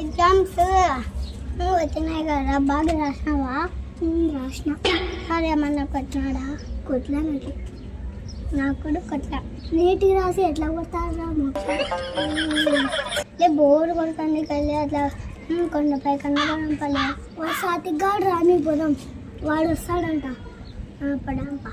Exams వచ్చినాయి కదా బాగా రాసినావా? రాసిన. సరే ఏమన్నా కొట్టినాడా? కొట్లా నాకు. కూడా కొట్ట. నీట్గా రాసి ఎట్లా కొడతారా లే బోర్ కొడుతుంది కళ్ళి అట్లా కొండపై కన్నపడం పల్లె వాడు సాతిగాడు రాని పోదాం. వాడు వస్తాడంట. పడాంపా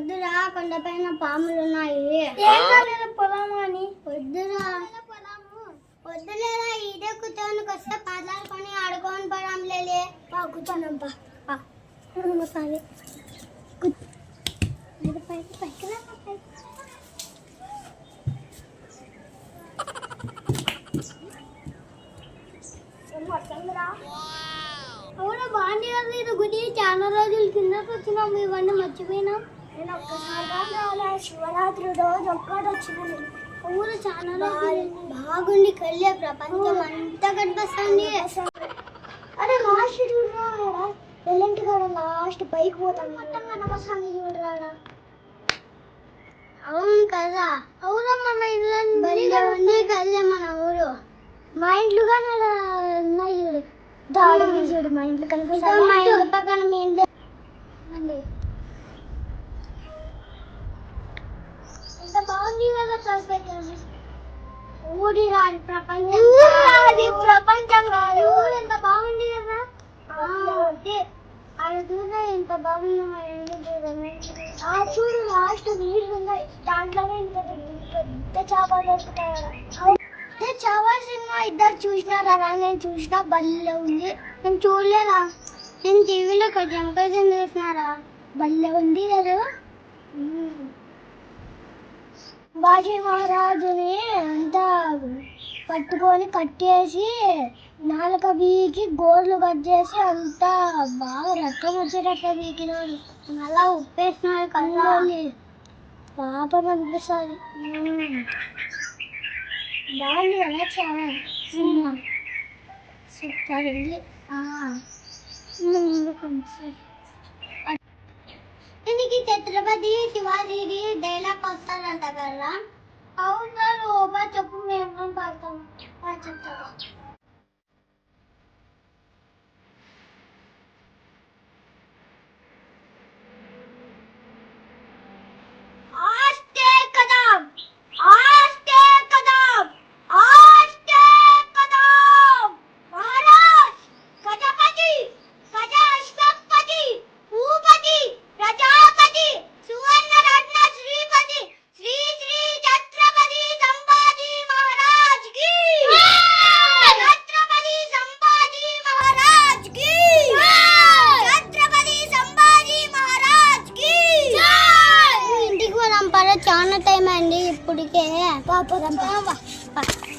వద్దురా కొండపైన పాములు ఉన్నాయి పొలము అని? వద్దురా. వద్దులేరా ఇదే కూర్చోనికి వస్తే పాటలాడుకొని ఆడుకొని పడాం లేలే. కూర్చోనమ్మా సరే పైకి పైకి రా, పైకి. అవునా బాగుంది కదా ఇది గుడి. చాలా రోజుల కిందకి వచ్చినాము ఇవన్నీ మర్చిపోయినాం. నేను ఒక్కసారి శివరాత్రి రోజు ఒక్కటి వచ్చినాను ఊరు చాలా బాగుండి కళ్ళే ప్రపంచం అంతా కనిపిస్తుంది. అరే లాస్ట్ చూడరా ఎల్లంటి కాడ లాస్ట్ పైకి పోతాం మొత్తంగా నమస్కారం చూడరా అవును కదా. అవును మన ఇల్లు కళ్ళే మన ఊరు. మా ఇంట్లో కానీ ఉన్నాయి చూడు. దాడి చూడు మా ఇంట్లో కనిపిస్తుంది మా ఇంట్లో పక్కన మీ ఇంట్లో కదా ఊరి రాని ప్రపంచం అది ప్రపంచం కాదు ఊరు ఎంత బాగుంది కదా? అదే అది చూసా ఎంత బాగుందో మన ఇల్లు చూడమే ఆ చూడు లాస్ట్ నీళ్ళు ఉన్నాయి. దాంట్లోనే ఇంత పెద్ద చేపలు దొరుకుతాయి చావా సినిమా ఇద్దరు చూసినారా? నేను చూసిన బల్లె ఉంది. నేను చూడలేదా? నేను టీవీలో కొంచెం కొంచెం చూసినారా? బల్లె ఉంది కదా. బాజీ మహారాజుని అంతా పట్టుకొని కట్టేసి నాలుక బీకి గోర్లు కట్ చేసి అంతా బాగా రక్తం వచ్చేటట్టు బీకినాడు మళ్ళా ఉప్పేసినాడు కళ్ళు పాపం అనిపిస్తుంది. బాగుంది కదా చాలా సినిమా సూపర్ ఉంది దీనికి ఛత్రపతి శివాజీ డైలాగ్ వస్తారంట కదా అవును బా చెప్పు మేము పడతాం బా ఇంటికి పోదాం పద చాలా టైం అయింది ఇప్పటికే పాపం